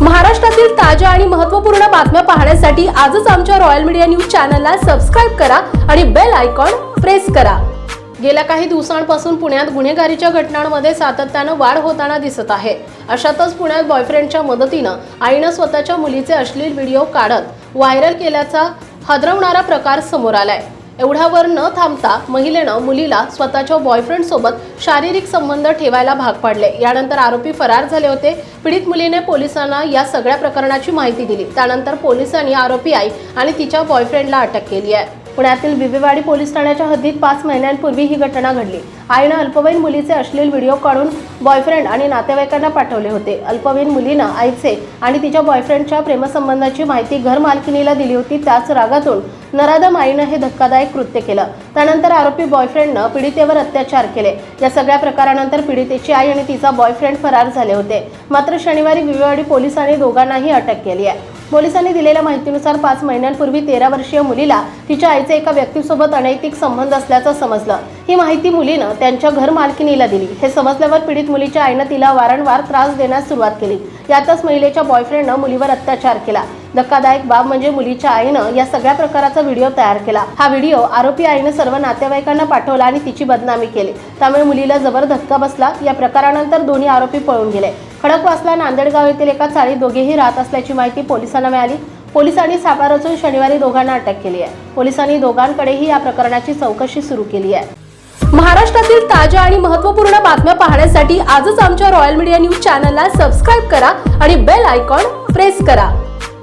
महाराष्ट्रातील ताज्या आणि महत्त्वपूर्ण बातम्या पाहण्यासाठी आजच आमच्या रॉयल मीडिया न्यूज चॅनलला सबस्क्राईब करा आणि बेल आयकॉन प्रेस करा. गेल्या काही दिवसांपासून पुण्यात गुन्हेगारीच्या घटनांमध्ये सातत्यानं वाढ होताना दिसत आहे. अशातच पुण्यात बॉयफ्रेंडच्या मदतीनं आईनं स्वतःच्या मुलीचे अश्लील व्हिडिओ काढत व्हायरल केल्याचा हदरवणारा प्रकार समोर आलाय. एवढ्यावर न थांबता महिलेनं मुलीला स्वतःच्या बॉयफ्रेंड सोबत शारीरिक संबंध ठेवायला भाग पाडले. यानंतर आरोपी फरार झाले होते. पीडित मुलीने पोलिसांना या सगळ्या प्रकरणाची माहिती दिली. त्यानंतर पोलिसांनी आरोपी आई आणि तिच्या बॉयफ्रेंडला अटक केली आहे. पुण्यातील बिबेवाडी पोलीस ठाण्याच्या हद्दीत पाच महिन्यांपूर्वी ही घटना घडली. आईनं अल्पवयीन मुलीचे अश्लील व्हिडिओ काढून बॉयफ्रेंड आणि नातेवाईकांना पाठवले होते. अल्पवयीन मुलीनं आईचे आणि तिच्या बॉयफ्रेंडच्या प्रेमसंबंधाची माहिती घर मालकिनीला दिली होती. त्याच रागातून नराधम आईनं हे धक्कादायक कृत्य केलं. त्यानंतर आरोपी बॉयफ्रेंडनं पीडितेवर अत्याचार केले. या सगळ्या प्रकारानंतर पीडितेची आई आणि तिचा बॉयफ्रेंड फरार झाले होते. मात्र शनिवारी विवेवाडी पोलिसांनी दोघांनाही अटक केली आहे. पोलिसांनी दिलेल्या माहितीनुसार पाच महिन्यांपूर्वी तेरा वर्षीय मुलीला तिच्या आईचे एका व्यक्तीसोबत अनैतिक संबंध असल्याचं समजलं. ही माहिती मुलीनं त्यांच्या घर मालकिनीला दिली. हे समजल्यावर पीडित मुलीच्या आईनं तिला वारंवार त्रास देण्यास सुरुवात केली. यातच महिलेच्या बॉयफ्रेंडनं मुलीवर अत्याचार केला. धक्कादायक बाब म्हणजे मुलीच्या आईनं या सगळ्या प्रकाराचा व्हिडिओ तयार केला. हा व्हिडिओ आरोपी आईनं सर्व नातेवाईकांना पाठवला आणि तिची बदनामी केली. त्यामुळे मुलीला जबर धक्का बसला. या प्रकारानंतर दोन्ही आरोपी पळून गेले. खडकवासला नांदेडगाव येथील एका चाळीत दोघेही राहत असल्याची माहिती पोलिसांना मिळाली. पोलिसांनी सापळा रचून शनिवारी दोघांना अटक केली आहे. पोलिसांनी दोघांकडेही या प्रकरणाची चौकशी सुरू केली आहे. महाराष्ट्रातील ताज्या आणि महत्त्वपूर्ण बातम्या पाहण्यासाठी आजच आमच्या रॉयल मीडिया न्यूज चॅनलला सबस्क्राईब करा आणि बेल आयकॉन प्रेस करा.